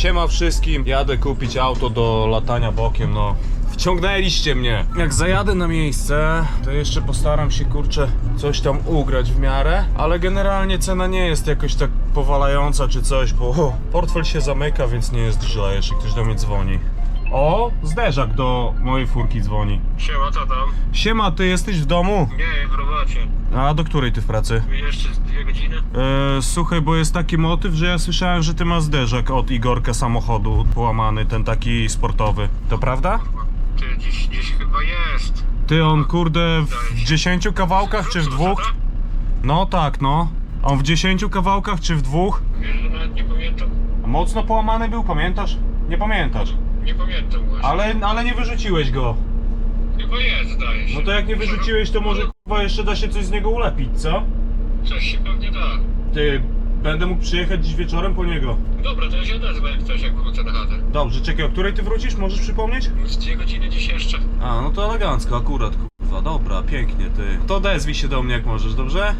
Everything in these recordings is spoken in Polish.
Siema wszystkim, jadę kupić auto do latania bokiem, no. Wciągnęliście mnie. Jak zajadę na miejsce, to jeszcze postaram się, kurczę, coś tam ugrać w miarę, ale generalnie cena nie jest jakoś tak powalająca czy coś, bo portfel się zamyka, więc nie jest źle, jeszcze ktoś do mnie dzwoni. O, zderzak do mojej furki dzwoni. Siema, co tam? Siema, ty jesteś w domu? Nie, w robocie. A do której ty w pracy? Jeszcze z dwie godziny? E, słuchaj, bo jest taki motyw, że ja słyszałem, że ty masz zderzak od Igorka samochodu połamany, ten taki sportowy. To prawda? Ty, dziś, dziś chyba jest. Ty on kurde w 10 kawałkach czy w dwóch? No tak, no. On w 10 kawałkach czy w dwóch? Wiesz, że nawet nie pamiętam. Mocno połamany był, pamiętasz? Nie pamiętasz. Nie pamiętam właśnie. Ale, ale nie wyrzuciłeś go. Chyba jest, zdaje się. No to jak nie wyrzuciłeś, to może chyba jeszcze da się coś z niego ulepić, co? Coś się pewnie da. Ty, będę mógł przyjechać dziś wieczorem po niego. Dobra, to ja się odezwę jak coś, jak wrócę na chatę. Dobrze, czekaj, o której ty wrócisz? Możesz przypomnieć? Z dwie godziny dziś jeszcze. A, no to elegancko akurat, kurwa, dobra, pięknie, ty. To odezwij się do mnie jak możesz, dobrze?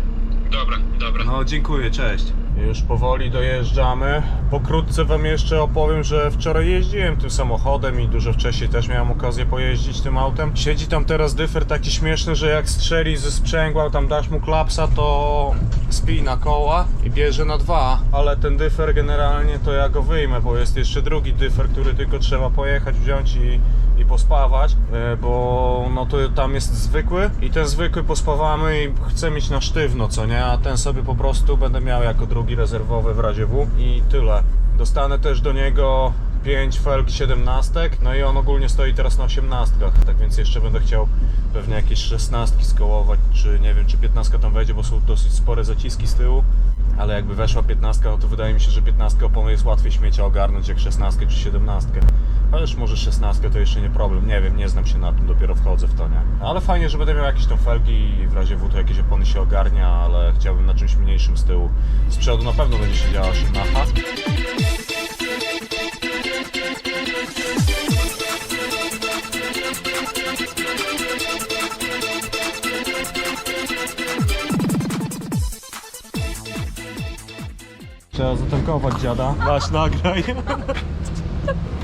Dobra, dobra. No, dziękuję, cześć. Już powoli dojeżdżamy. Pokrótce wam jeszcze opowiem, że wczoraj jeździłem tym samochodem i dużo wcześniej też miałem okazję pojeździć tym autem. Siedzi tam teraz dyfer taki śmieszny, że jak strzeli ze sprzęgła, tam dasz mu klapsa, to spina koła i bierze na dwa. Ale ten dyfer generalnie to ja go wyjmę, bo jest jeszcze drugi dyfer, który tylko trzeba pojechać, wziąć i i pospawać, e, bo no to tam jest zwykły i ten zwykły pospawamy i chcę mieć na sztywno, co nie? A ten sobie po prostu będę miał jako drugi rezerwowy w razie W i tyle. Dostanę też do niego 5 felg 17, no i on ogólnie stoi teraz na 18, tak więc jeszcze będę chciał pewnie jakieś 16 skołować, czy nie wiem, czy 15 tam wejdzie, bo są dosyć spore zaciski z tyłu. Ale jakby weszła 15, no to wydaje mi się, że 15 opony jest łatwiej śmiecia ogarnąć jak 16 czy 17. Chociaż może 16 to jeszcze nie problem, nie wiem, nie znam się na tym, dopiero wchodzę w to, nie? Ale fajnie, że będę miał jakieś tam felgi i w razie W to jakieś opony się ogarnia, ale chciałbym na czymś mniejszym z tyłu. Z przodu na pewno będzie się działa szymacha. Trzeba zatankować dziada. Masz, nagraj.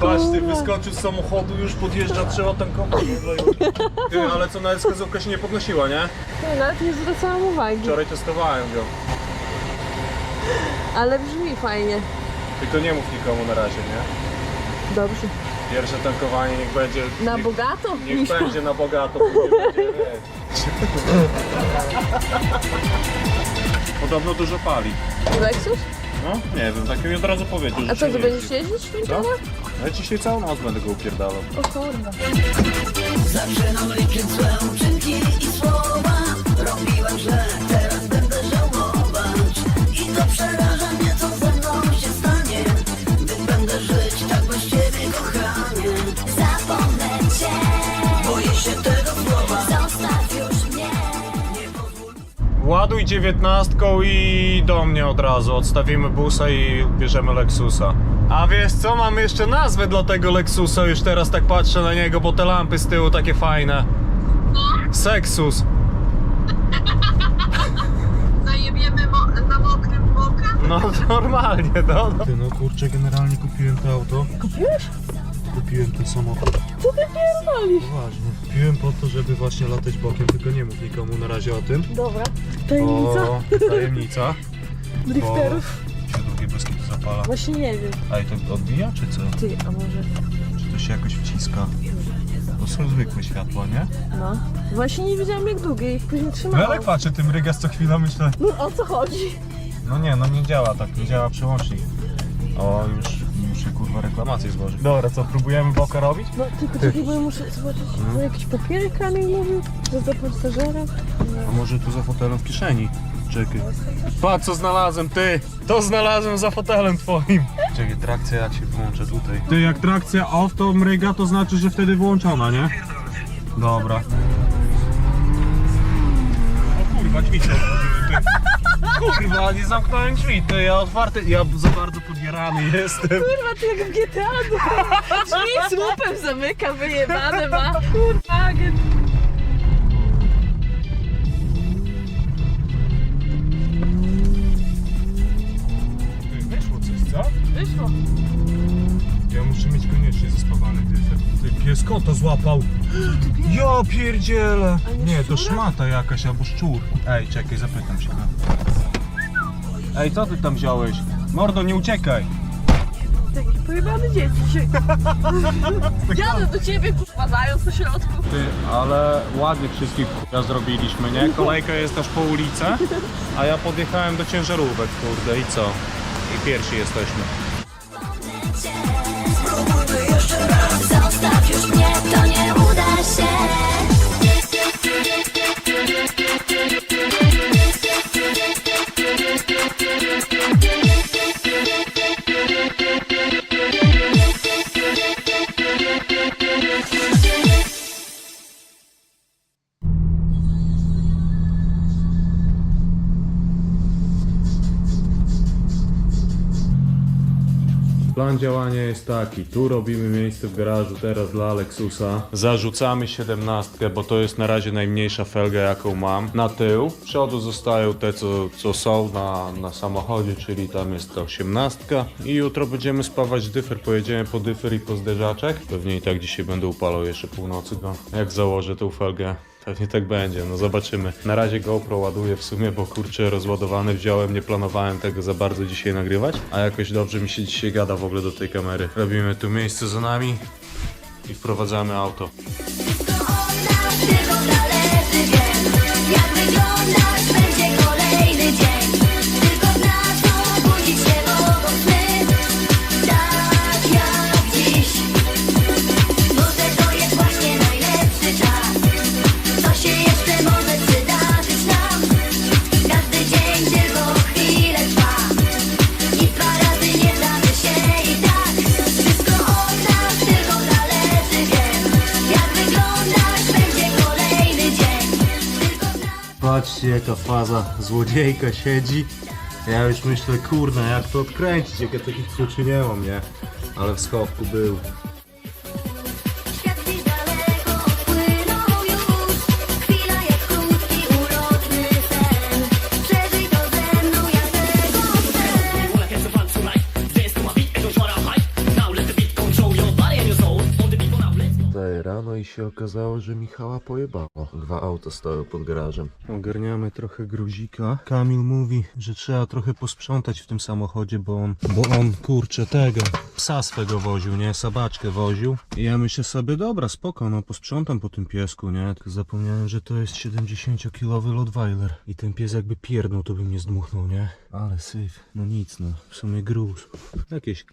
Patrz, ty wyskoczył z samochodu, już podjeżdża, trzeba tankować. Ty, ale co na wskazówka się nie podnosiła, nie? Nie, nawet nie zwracałam uwagi, Wczoraj testowałem go. ale brzmi fajnie. Tylko nie mów nikomu na razie, nie? Dobrze. Pierwsze tankowanie niech będzie... Na niech, bogato? Niech będzie na bogato, później będzie, wiesz. Podobno dużo pali. Lexus? No, nie wiem, tak mi od razu powiedział, że A co, się ty nie będziesz jeździ. jeździć w tym Co? Ja dzisiaj całą noc będę go upierdalał. O kurwa. Liczyć złe uczynki i słowa Robiłem źle, teraz Ładuj dziewiętnastką i do mnie od razu. Odstawimy busa i bierzemy Lexusa. A wiesz co, mam jeszcze nazwę dla tego Lexusa, już teraz tak patrzę na niego, bo te lampy z tyłu takie fajne. Sexus. zajebiemy mo- na mokrym boka? No normalnie, no. Ty no kurczę, generalnie kupiłem to auto. Kupiłeś? Kupiłem ten samochód. Co ty pierdolisz? Poważnie. Kupiłem po to, żeby właśnie latać bokiem, tylko nie mów nikomu na razie o tym. Dobra. Tajemnica O, tajemnica. drifterów? Się drugie bez kitu zapala. Właśnie nie wiem. A i to odbija, czy co? Ty, a może... Czy to się jakoś wciska? To są zwykłe światła, nie? No. Właśnie nie wiedziałam jak długie ich później No trzymałam. ale patrzę tym rygas co chwila myślę. No o co chodzi? No nie, no nie działa tak, nie działa przełącznik. O, już kurwa reklamację złożyć. Dobra, co, próbujemy boka robić? No tylko czekaj, bo ja muszę zobaczyć, Mhm. no jakiś papierek Kamil mówił, że za pasażera. A może tu za fotelem w kieszeni? Czekaj. Patrz co znalazłem, ty! To znalazłem za fotelem twoim. Czekaj, trakcja jak się wyłącza tutaj. Ty, jak trakcja off to mryga, to znaczy, że wtedy wyłączona, nie? Dobra. O kurwa, drzwi się otworzyły, ty. Kurwa, nie zamknąłem drzwi, ty, ja otwarte, ja za bardzo jestem. Kurwa, ty jak w GTA, no. drzwi z łupem zamyka, wyjebane ma. Kurwa, agent. Ty, wyszło coś, co? Wyszło. muszę mieć koniecznie zespawany dyfer. Ty pies kota złapał. Ja pierdzielę. A nie Nie, to szczura? szmata jakaś albo szczur. Ej, czekaj, zapytam się go. Ej, co ty tam wziąłeś? Mordo, nie uciekaj. Taki pojebany dzieci dzisiaj. Jadę do ciebie, kurwa, zając po środku. Ty, ale ładnie wszystkich k***a zrobiliśmy, nie? Kolejka jest aż po ulicę, a ja podjechałem do ciężarówek, kurde, i co? I pierwsi jesteśmy. Zostaw już Plan działania jest taki, tu robimy miejsce w garażu teraz dla Lexusa. Zarzucamy 17, bo to jest na razie najmniejsza felga jaką mam. Na tył, w przodu zostają te co, co są na, na samochodzie, czyli tam jest ta 18. I jutro będziemy spawać dyfer, pojedziemy po dyfer i po zderzaczek. Pewnie i tak dzisiaj będę upalał jeszcze północy go. Jak założę tą felgę. Pewnie tak będzie, no zobaczymy. Na razie GoPro ładuję w sumie, bo kurczę rozładowany wziąłem, nie planowałem tego za bardzo dzisiaj nagrywać, a jakoś dobrze mi się dzisiaj gada w ogóle do tej kamery. Robimy tu miejsce za nami i wprowadzamy auto. Patrzcie jaka faza, złodziejka siedzi. Ja już myślę, kurna, jak to odkręcić, jak ja takich kluczy nie mam, nie? Ale w schowku był. Się okazało, że Michała pojebało. Dwa auta stoją pod garażem. Ogarniamy trochę gruzika. Kamil mówi, że trzeba trochę posprzątać w tym samochodzie, bo on, bo on kurczę tego, psa swego woził, nie? Sabaczkę woził. I ja myślę sobie, dobra, spoko, no posprzątam po tym piesku, nie? Tylko zapomniałem, że to jest 70-kilowy Rottweiler. I ten pies jakby pierdnął, to by mnie zdmuchnął, nie? Ale syf, no nic, no. W sumie gruz. Jakieś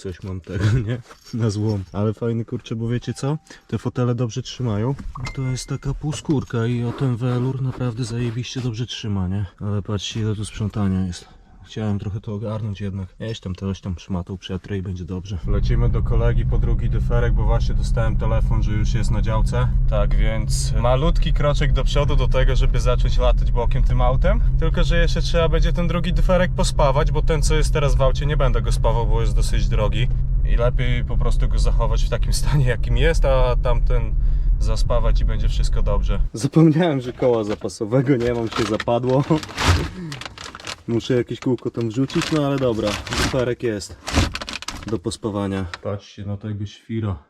coś mam tego, nie? Na złom. Ale fajny kurczę, bo wiecie co? Te fotele dobrze trzymają. To jest taka półskórka i o ten welur naprawdę zajebiście dobrze trzyma, nie? Ale patrzcie ile tu sprzątania jest. Chciałem trochę to ogarnąć jednak. Jeś tam coś tam szmatą przetrę i będzie dobrze. Lecimy do kolegi po drugi dyferek, bo właśnie dostałem telefon, że już jest na działce. Tak więc malutki kroczek do przodu do tego, żeby zacząć latać bokiem tym autem. Tylko, że jeszcze trzeba będzie ten drugi dyferek pospawać, bo ten co jest teraz w aucie nie będę go spawał, bo jest dosyć drogi. I lepiej po prostu go zachować w takim stanie jakim jest, a tamten zaspawać i będzie wszystko dobrze. Zapomniałem, że koła zapasowego nie mam, się zapadło. Muszę jakieś kółko tam wrzucić, no ale dobra, dyferek jest do pospawania. Patrzcie na tego świra.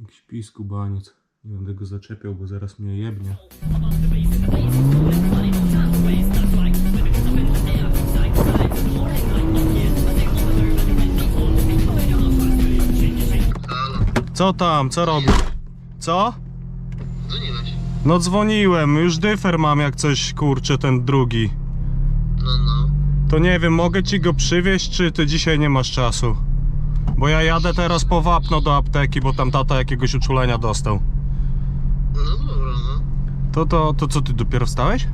Jakiś pisku baniec. Nie będę go zaczepiał, bo zaraz mnie jebnie. Co tam? Co robisz? Co? Dzwoniłeś. No dzwoniłem, już dyfer mam jak coś, kurczę, ten drugi. No, no. To nie wiem, mogę ci go przywieźć, czy ty dzisiaj nie masz czasu? Bo ja jadę teraz po wapno do apteki, bo tam tata jakiegoś uczulenia dostał. No dobra, no. To, to, to co, ty dopiero wstałeś?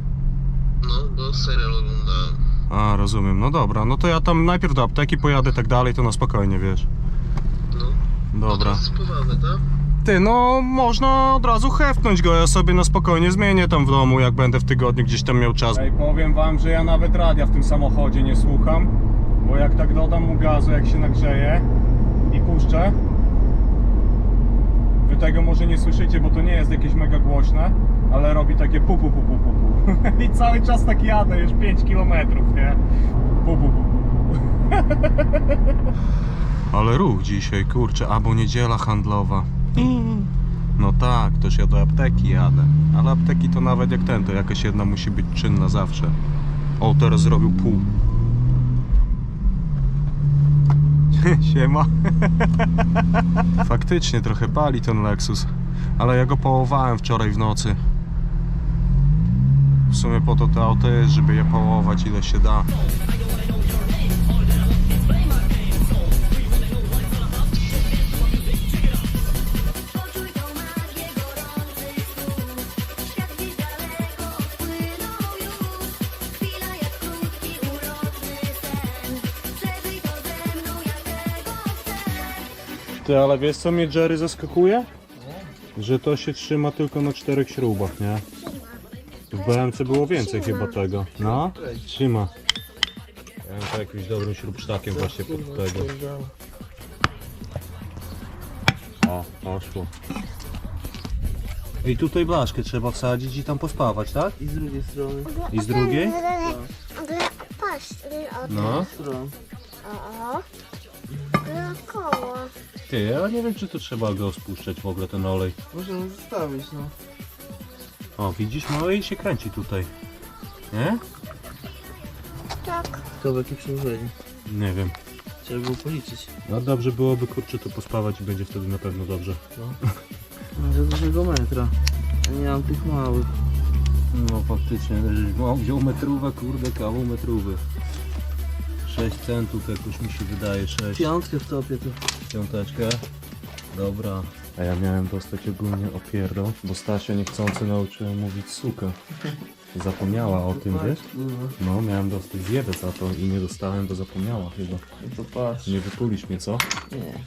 No, bo serial oglądałem. A, rozumiem, no dobra, no to ja tam najpierw do apteki pojadę tak dalej, to na spokojnie, wiesz. No. Dobra. To jest spowalne, tak? Ty, no można od razu hefnąć go, ja sobie na spokojnie zmienię tam w domu, jak będę w tygodniu gdzieś tam miał czas. Ej, powiem wam, że ja nawet radia w tym samochodzie nie słucham, bo jak tak dodam mu gazu, jak się nagrzeje i puszczę, wy tego może nie słyszycie, bo to nie jest jakieś mega głośne, ale robi takie pu pu pu pu pu pu. I cały czas tak jadę, już 5 km, nie? Pu pu pu pu pu. Ale ruch dzisiaj, kurczę, albo niedziela handlowa. No tak, toż ja do apteki jadę. Ale apteki to nawet jak ten, to jakaś jedna musi być czynna zawsze. O, teraz zrobił pół. Siema. Faktycznie trochę pali ten Lexus, ale ja go połowałem wczoraj w nocy. W sumie po to to auto jest, żeby je połować ile się da. Ty, ale wiesz co mnie Jerry zaskakuje? Że to się trzyma tylko na czterech śrubach, nie? W BMC było więcej chyba tego. No? Trzyma. Ja bym to jakimś dobrym śrubsztakiem właśnie pod tego. O, poszło. I tutaj blaszkę trzeba wsadzić i tam pospawać, tak? I z drugiej strony. I z drugiej? Patrz, No. Stron. o, koło Ty, ja nie wiem czy to trzeba go spuszczać w ogóle ten olej. Możemy zostawić, no. O, widzisz, no i się kręci tutaj. Nie? Tak, To jakie przełożenie. Nie wiem. Trzeba było policzyć. No dobrze byłoby kurczę to pospawać i będzie wtedy na pewno dobrze. Może dużego metra. Ja nie mam tych małych. No faktycznie, wziął metrówę, kurde, kawał metrówy. 6 centów jakoś mi się wydaje, 6. Piątkę w topie to. Piąteczkę. Dobra. A ja miałem dostać ogólnie opierdol, bo Stasia niechcący nauczyłem mówić sukę. Zapomniała o tym, wiesz? Kurwa. No, miałem dostać zjebę za to i nie dostałem, bo zapomniała chyba. No to patrz. Nie wypulisz mnie, co? Nie.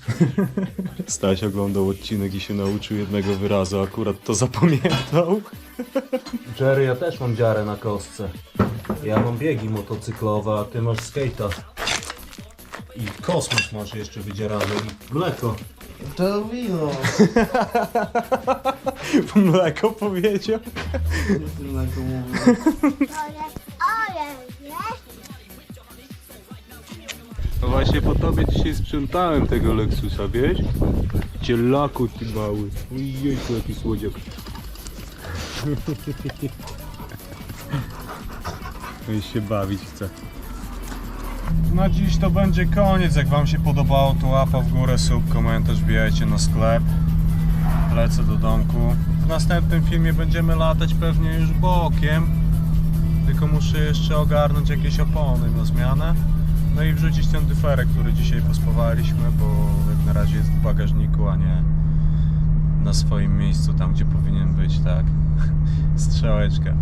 Staś oglądał odcinek i się nauczył jednego wyrazu, akurat to zapamiętał. Jerry, ja też mam dziarę na kostce. Ja mam biegi motocyklowe, a ty masz skate'a. I kosmos masz jeszcze wydzierany i mleko. To wino. mleko powiedział? Mówię. nie? No właśnie po tobie dzisiaj sprzątałem tego Lexusa, wiesz? Cielaku ty mały. Ojejku, jaki słodziak. No się bawić chce. Na dziś to będzie koniec. Jak wam się podobało, to łapa w górę, sub, komentarz, wbijajcie na sklep. Lecę do domku. W następnym filmie będziemy latać pewnie już bokiem. Tylko muszę jeszcze ogarnąć jakieś opony na zmianę. No i wrzucić ten dyferek, który dzisiaj pospawaliśmy, bo jak na razie jest w bagażniku, a nie na swoim miejscu, tam gdzie powinien być, tak? Strzałeczka.